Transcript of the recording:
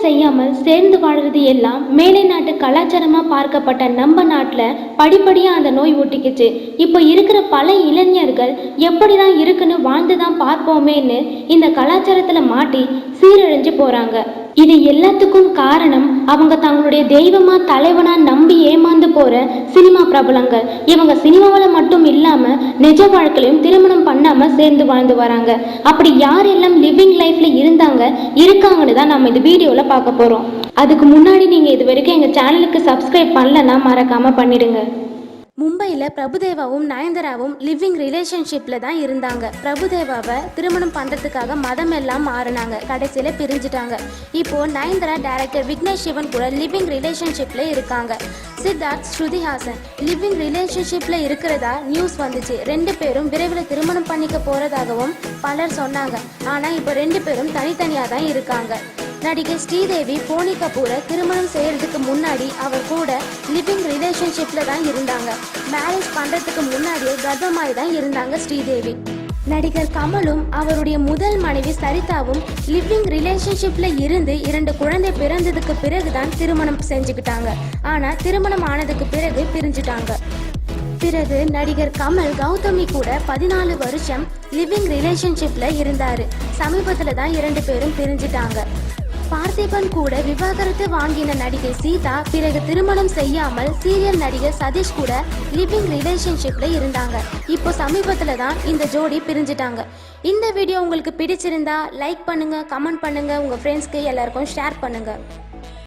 செய்யாமல் சேர்ந்து வாழ்றது எல்லாம் மேலை நாட்டு கலாச்சாரமாக பார்க்கப்பட்ட நம்ம நாட்டில் படிப்படியாக அந்த நோய் ஒட்டிக்கிச்சு இப்போ இருக்கிற பல இளைஞர்கள் எப்படி தான் இருக்குன்னு வாழ்ந்து தான் பார்ப்போமேன்னு இந்த கலாச்சாரத்தில் மாட்டி சீரழிஞ்சு போகிறாங்க இது எல்லாத்துக்கும் காரணம் அவங்க தங்களுடைய தெய்வமா தலைவனா நம்பி ஏமாந்து போற சினிமா பிரபலங்கள். இவங்க சினிமாவில் மட்டும் இல்லாம நிஜ வாழ்க்கையிலும் திருமணம் பண்ணாம சேர்ந்து வாழ்ந்து வராங்க. அப்படி யாரெல்லாம் லிவிங் லைஃப்ல இருந்தாங்க இருக்காங்கன்னு தான் நம்ம இந்த வீடியோல பார்க்க போறோம். அதுக்கு முன்னாடி நீங்க இது வரைக்கும் எங்க சேனலுக்கு சப்ஸ்கிரைப் பண்ணலன்னா மறக்காம பண்ணிடுங்க. மும்பையில் பிரபுதேவாவும் நயன்தாராவும் லிவிங் ரிலேஷன்ஷிப்பில் தான் இருந்தாங்க. பிரபுதேவாவை திருமணம் பண்ணுறதுக்காக மதம் எல்லாம் மாறினாங்க. கடைசியில் பிரிஞ்சுட்டாங்க. இப்போது நயன்தரா டைரக்டர் விக்னேஷ் சிவன் கூட லிவிங் ரிலேஷன்ஷிப்பில் இருக்காங்க. சித்தார்த் ஸ்ருதிஹாசன் லிவிங் ரிலேஷன்ஷிப்பில் இருக்கிறதா நியூஸ் வந்துச்சு. ரெண்டு பேரும் விரைவில் திருமணம் பண்ணிக்க போகிறதாகவும் பலர் சொன்னாங்க. ஆனால் இப்போ ரெண்டு பேரும் தனித்தனியாக தான் இருக்காங்க. நடிகை ஸ்ரீதேவி போனி கபூரை திருமணம் செய்யறதுக்கு முன்னாடி அவர் கூட லிவிங் ரிலேஷன்ஷிப்ல தான் இருந்தாங்க. மேரேஜ் பண்றதுக்கு முன்னாடியே கர்ப்பமாய் தான் இருந்தாங்க ஸ்ரீதேவி. நடிகர் கமலும் அவருடைய முதல் மனைவி சரிதாவும் லிவிங் ரிலேஷன்ஷிப்ல இருந்து இரண்டு குழந்தை பிறந்ததுக்கு பிறகுதான் திருமணம் செஞ்சுக்கிட்டாங்க. ஆனா திருமணம் ஆனதுக்கு பிறகு பிரிஞ்சுட்டாங்க. பிறகு நடிகர் கமல் கௌதமி கூட பதினாலு வருஷம் லிவிங் ரிலேஷன்ஷிப்ல இருந்தாரு. சமீபத்துல தான் இரண்டு பேரும் பிரிஞ்சிட்டாங்க. பார்த்திபன் கூட விவாகரத்து வாங்கின நடிகை சீதா பிறகு திருமணம் செய்யாமல் சீரியல் நடிகர் சதீஷ் கூட லிவிங் ரிலேஷன்ஷிப்ல இருந்தாங்க. இப்போ சமீபத்துல தான் இந்த ஜோடி பிரிஞ்சிட்டாங்க. இந்த வீடியோ உங்களுக்கு பிடிச்சிருந்தா லைக் பண்ணுங்க கமெண்ட் பண்ணுங்க உங்க ஃப்ரெண்ட்ஸ்க்கு எல்லாருக்கும் ஷேர் பண்ணுங்க.